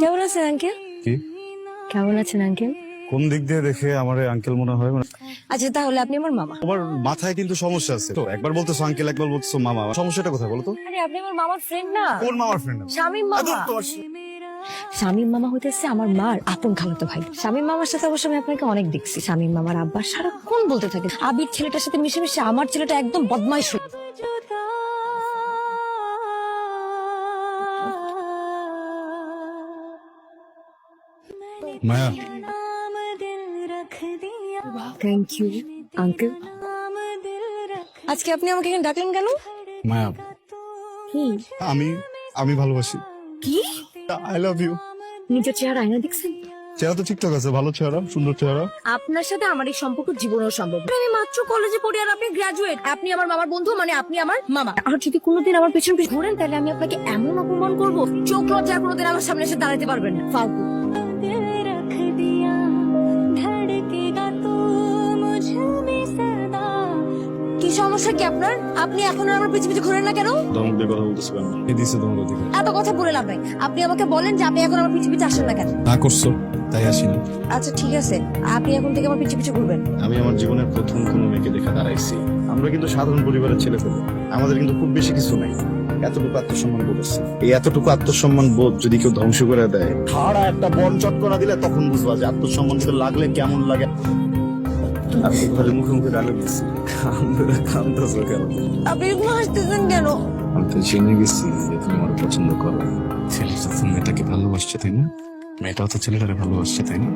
কেমন আছেন আঙ্কেল কেমন আছেন আঙ্কেল কোন দিক দিয়ে দেখে আমার আঙ্কেল মনে হয়? মানে- আচ্ছা তাহলে আপনি আমার মামা। আমার মাথায় কিন্তু সমস্যা আছে। তো একবার বলতেছো আঙ্কেল একবার বলতেছো মামা। সমস্যাটা কোথায় বলতো আরে আপনি আমার মামার ফ্রেন্ড না? কোন মামার ফ্রেন্ড স্বামীর মামা। শামীম মামা হইতেছে আমার মার আপন খালাতো ভাই। শামীম মামার সাথে অবশ্য আমি আপনাকে অনেক দেখছি। শামীম মামার আব্বা সারাক্ষণ বলতে থাকে। আবির ছেলেটার সাথে মিশে মিশে আমার ছেলেটা একদম বদমাইশ মায়া থ্যাংক ইউ আঙ্কেল আজকে আপনি আমাকে এখানে ডাকলেন কেন? মায়া কি? আমি আমি ভালোবাসি। কি? আই লাভ ইউ নিজের চেহারা আয়না দেখছেন? চেহারা তো ঠিকঠাক আছে ভালো চেহারা সুন্দর চেহারা। আপনার সাথে আমার এই সম্পর্ক জীবনের সম্ভব আমি মাত্র কলেজে পড়ি আর আপনি গ্রাজুয়েট আপনি আমার মামার বন্ধু মানে আপনি আমার মামা। আর যদি কোনোদিন আমার পেছন পিছন ঘোরেন তাহলে আমি আপনাকে এমন অপমান করব। চোখ লজ্জায় কোনোদিন আমার সামনে এসে দাঁড়াতে পারবেন না। ফালতু। সমস্যা কি আপনার? আপনি এখন আর আমার পিছু পিছু ঘুরেন না কেন? ধমক দিয়ে কথা বলতেছো কেন? দিছে এত কথা বলে লাভ নাই। আপনি আমাকে বলেন যে আপনি এখন আমার পিছু পিছু আসেন না কেন? না করছ তাই আসিনি। আচ্ছা ঠিক আছে। আপনি এখন থেকে আমার পিছু পিছু ঘুরবেন। আমি আমার জীবনের প্রথম কোনো মেয়েকে দেখা দাঁড়াইছি। আমরা কিন্তু সাধারণ পরিবারের ছেলে পেলে আমাদের কিন্তু খুব বেশি কিছু নাই। এতটুকু আত্মসম্মান বোধ আছে। এই এতটুকু আত্মসম্মান বোধ যদি কেউ ধ্বংস করে দেয় খাড়া একটা বন চটকরা দিলে তখন বুঝবা যে আত্মসম্মান লাগলে কেমন লাগে। আপনি ঘরে মুখে মুখে রান্না করছি আমরা কামতেছো কেন আপনি হাসতেছেন কেন? আমি তো জেনে গেছি যে তুমি আমার পছন্দ করো। ছেলেটা তো মেয়েটাকে ভালোবাসছে তাই না? মেয়েটাও তো ছেলেটাকে ভালোবাসছে তাই না?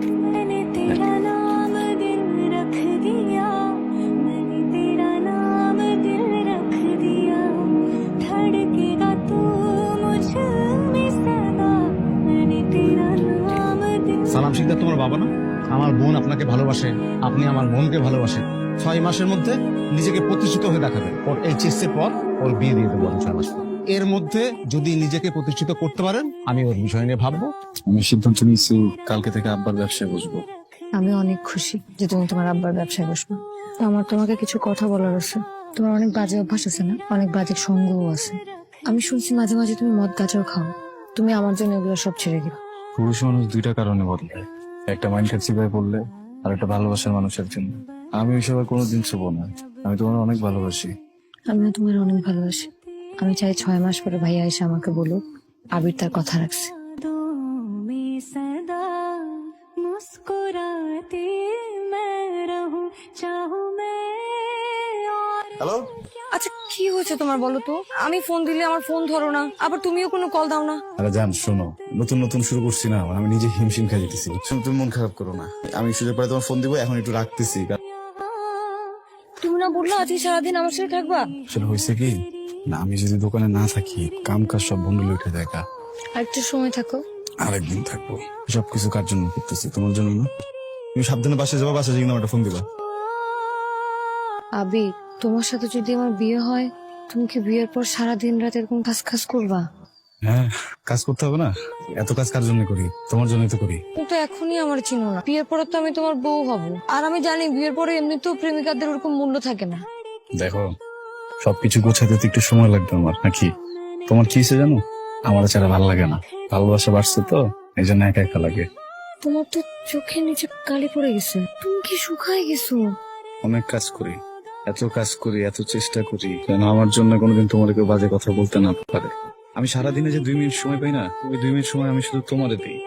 সালাম সিকদার তোমার বাবা না? আমার বোন আপনাকে ভালোবাসে আপনি আমার বোনকে ভালোবাসেন ছয় মাসের মধ্যে নিজেকে প্রতিষ্ঠিত হয়ে দেখাবেন। ওর এইচএস এর পর ওর বিয়ে দিয়ে দেবো ছয় মাস পর। এর মধ্যে যদি নিজেকে প্রতিষ্ঠিত করতে পারেন আমি ওর বিষয় নিয়ে ভাববো। আমি সিদ্ধান্ত নিয়েছি কালকে থেকে আব্বার ব্যবসায় বসবো। আমি অনেক খুশি যে তুমি তোমার আব্বার ব্যবসায় বসবে। আমার তোমাকে কিছু কথা বলার আছে। তোমার অনেক বাজে অভ্যাস আছে না? অনেক বাজে সঙ্গও আছে। আমি শুনছি মাঝে মাঝে তুমি মদ গাঁজাও খাও। তুমি আমার জন্য এগুলো সব ছেড়ে দিও পুরুষ মানুষ দুইটা কারণে বদলায় একটা মাইন্ডসেট চিপায় পড়লে আর একটা ভালোবাসার মানুষের জন্য। আমি ওইসব কোনো কোনোদিন ছুবো না। আমি তোমার অনেক ভালোবাসি। আমিও তোমার অনেক ভালোবাসি। আমি চাই ছয় মাস পরে ভাইয়া এসে আমাকে বলুক আবির তার কথা রাখছে। হ্যালো কি হয়েছে তোমার বলো তো? আমি ফোন দিলে আমার ফোন ধরো না। আবার তুমিও কোনো কল দাও না। আরে জান শোনো। নতুন নতুন শুরু করছি না। আমি নিজে হিমশিম খাই যেতেছি বুঝছ? তুমি মন খারাপ করো না। আমি সুযোগ পরে তোমার ফোন দিব এখন একটু রাখতেছি। কারণ তুমি না বলল আজকে সারাদিন আমার সাথে থাকবা? আসলে হয়েছে কি? না আমি যদি দোকানে না থাকি কাম কাজ সব বন্ধ উঠে দেখা আর একটু সময় থাকো। আরেকদিন থাকব। সবকিছু কার জন্য করতেছি? তোমার জন্য না? তুমি সাবধানে বাসে যাবা বাসে গিয়ে আমার একটা ফোন দিবা। আবি তোমার সাথে যদি আমার বিয়ে হয় তুমি কি বিয়ের পর সারা দিন রাত এরকম কাজ কাজ করবা? হ্যাঁ কাজ করতে হবে না। এত কাজ কার জন্য করি? তোমার জন্যই তো করি। কিন্তু এখনই আমার চিনো না। বিয়ের পরে তো আমি তোমার বউ হব। আর আমি জানি বিয়ের পরে এমনিতেও প্রেমিকাদের ওরকম মূল্য থাকে না। দেখো সবকিছু গোছাতে তো একটু সময় লাগবে আমার নাকি? তোমার কি হয়েছে জানো? আমার ছাড়া ভালো লাগে না। ভালোবাসা বাড়ছে তো এই জন্য একা একা লাগে। তোমার তো চোখের নিচে কালি পড়ে গেছে। তুমি কি শুকায় গেছো? অনেক কাজ করি। এত কাজ করি এত চেষ্টা করি যেন আমার জন্য কোনোদিন তোমার কেউ বাজে কথা বলতে না পারে? আমি সারাদিনে যে দুই মিনিট সময় পাই না ওই দুই মিনিট সময় আমি শুধু তোমারে দিই।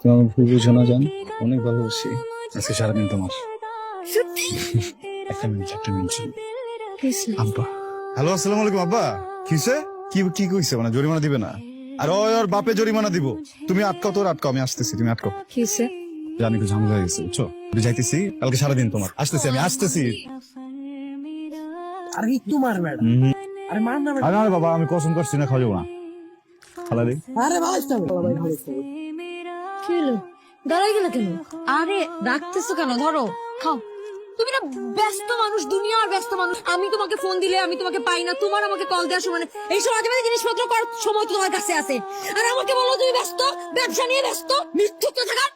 তুমি আমার ভুল বুঝো না জান। অনেক ভালোবাসি। আজকে সারাদিন তোমার। একটা মিনিট একটা মিনিট আব্বা। হ্যালো আসসালামু আলাইকুম আব্বা। কিসে কি কি কইছে? মানে জরিমানা দিবে না। আর ওই ওর বাপে জরিমানা দিব। তুমি আটকাও তোর আটকাও। আমি আসতেছি তুমি আটকাও। কিসে? জানি একটু ঝামেলা হয়ে গেছে বুঝছ? যাইতেছি কালকে সারাদিন তোমার। আসতেছি আমি আসতেছি। আরে ম্যাডাম আরে মার না আরে আরে বাবা আমি কসম করছি না খাওয়া যাব না। খালা রে। আরে হলো দাঁড়াই গেলে কেন? আরে রাখতেছো কেন? ধরো খাও। তুমি না ব্যস্ত মানুষ দুনিয়ার ব্যস্ত মানুষ। আমি তোমাকে ফোন দিলে আমি তোমাকে পাই না। তোমার আমাকে কল দেওয়ার সময় এই সময় মাঝে মাঝে জিনিসপত্র করার সময় তো তোমার কাছে আছে। আর আমাকে বলো তুমি ব্যস্ত? ব্যবসা নিয়ে ব্যস্ত? মৃত্যুত্ব থাকা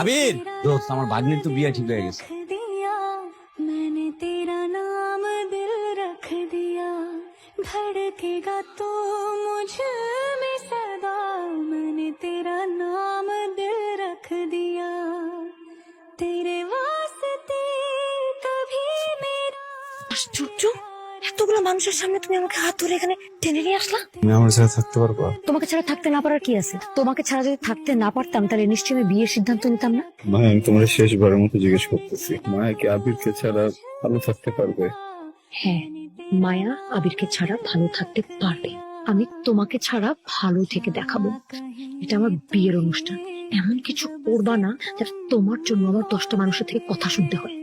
আবির দোস্ত আমার ভাগ্নির তো বিয়ে ঠিক হয়ে গেছে। আশ্চর্য? এতগুলো মানুষের সামনে তুমি আমাকে হাত ধরে এখানে টেনে নিয়ে আসলা? তুমি আমার ছাড়া থাকতে তোমাকে ছাড়া থাকতে না পারার কি আছে? তোমাকে ছাড়া যদি থাকতে না পারতাম তাহলে আমি বিয়ের সিদ্ধান্ত নিতাম না? মা আমি তোমার শেষবারের মতো জিজ্ঞেস করতেছি। মায়া কি আবিরকে ছাড়া ভালো থাকতে পারবে? হ্যাঁ মায়া আবিরকে ছাড়া ভালো থাকতে পারবে। আমি তোমাকে ছাড়া ভালো থেকে দেখাবো। এটা আমার বিয়ের অনুষ্ঠান। এমন কিছু করবা না যাতে তোমার জন্য আমার দশটা মানুষের থেকে কথা শুনতে হয়।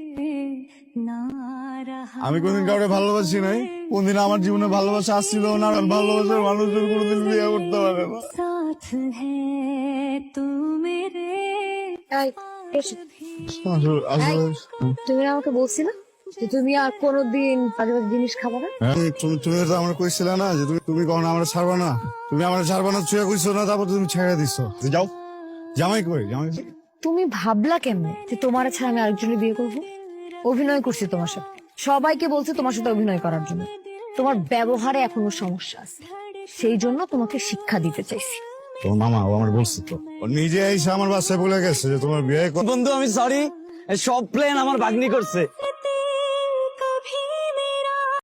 আমি কোনদিন কাউকে ভালোবাসি নাই। কোনদিন আমার জীবনে ভালোবাসা আসছিল না আর ভালোবাসার মানুষজন কোনদিন বিয়ে করতে পারে তুমি আমাকে বলছিলে যে তুমি আর কোনোদিন জিনিস খাবা না? হ্যাঁ, তুমি তুমি তো আমার কইছিলে না যে তুমি তুমি কখনো আমার ছাড়বো না। তুমি আমার ছাড়বা না ছুঁয়ে কইছো না তারপর তুমি ছেড়ে দিছো। যাও জামাই কই জামাই তুমি ভাবলা কেমনে যে তোমার ছাড়া আমি আরেকজনের বিয়ে করব? অভিনয় করছি তোমার সাথে। সবাইকে বলছে তোমার সাথে অভিনয় করার জন্য। তোমার ব্যবহারে এখনও সমস্যা আছে। সেই জন্য তোমাকে শিক্ষা দিতে চাইছি। তোর মামা ও আমার বলছে তো। ও নিজে এসে আমার বাসায় বলে গেছে যে তোমার বিয়ে কর- বন্ধু আমি সরি সব প্ল্যান আমার ভাগ্নি করছে।